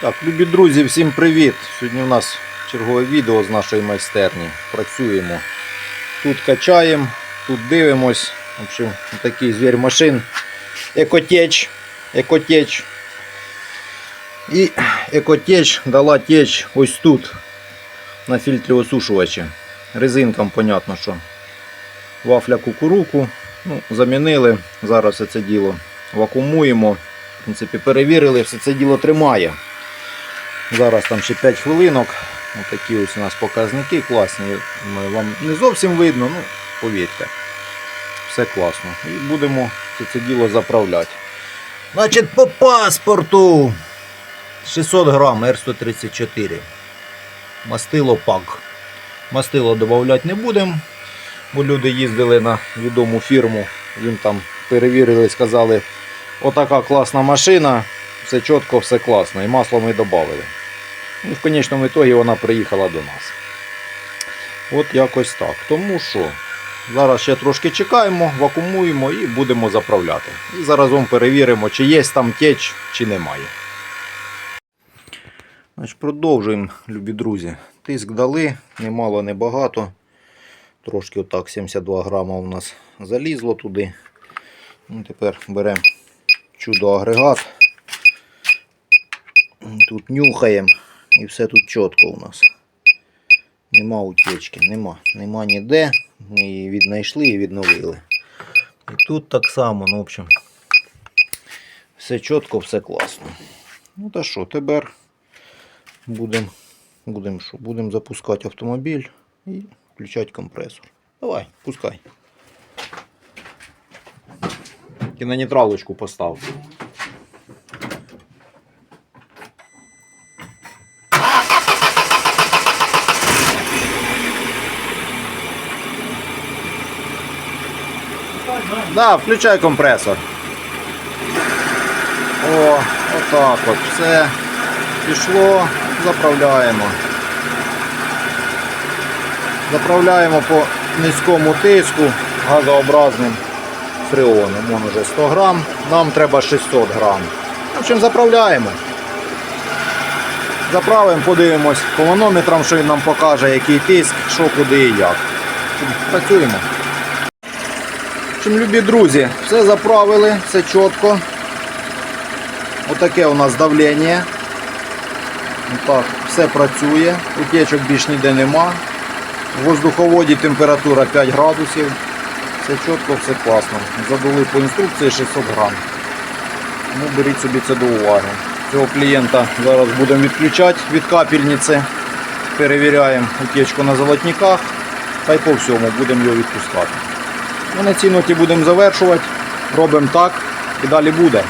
Так, любі друзі, всім привіт! Сьогодні у нас чергове відео з нашої майстерні. Працюємо. Тут качаємо, тут дивимось. В общем, такий звір машин. Екотеч. Екотеч. І екотеч дала теч ось тут. На фільтрі осушувача. Резинкам, понятно, що вафля кукуруку. Ну, замінили. Зараз це діло вакуумуємо. В принципі, перевірили, все це діло тримає. Зараз там ще 5 хвилинок. Отакі ось у нас показники класні. Вам не зовсім видно, ну повірте. Все класно. І будемо це, це діло заправляти. Значить, по паспорту 600 грам Р134. Мастило пак. Мастило додавати не будемо, бо люди їздили на відому фірму, їм там перевірили, сказали, отака класна машина, все чітко, все класно. І масло ми додали. І в конечному ітогі вона приїхала до нас. От якось так. Тому що зараз ще трошки чекаємо, вакуумуємо і будемо заправляти. І заразом перевіримо, чи є там теч, чи немає. Значить, продовжуємо, любі друзі. Тиск дали, немало, не багато. Трошки отак 72 грама у нас залізло туди. Ну, тепер беремо чудо-агрегат. Тут нюхаємо і все тут чітко у нас. Нема утечки, нема. Нема ніде. Ми її віднайшли і відновили. І тут так само, ну, в общем, все чітко, все класно. Ну та що, тепер будемо будем, будем запускати автомобіль і включати компресор. Давай, пускай. І на нейтралочку постав. Да, включай компресор. О, отак от. Все. Пішло, заправляємо. Заправляємо по низькому тиску газообразним фреоном. Вон уже 100 грам, нам треба 600 грам. В общем, заправляємо. Заправимо, подивимось по манометрам, що він нам покаже, який тиск, що, куди і як. Працюємо. Общем, любі друзі, все заправили, все чітко. Отаке у нас давлення. Так, все працює, утечок більш ніде нема. В воздуховоді температура 5 градусів. Все чітко, все класно. Задули по інструкції 600 грам. Ну, беріть собі це до уваги. Цього клієнта зараз будемо відключати від капельниці. Перевіряємо утечку на золотниках. Та й по всьому будемо його відпускати. Ну, на цій ноті будемо завершувати. Робимо так і далі буде.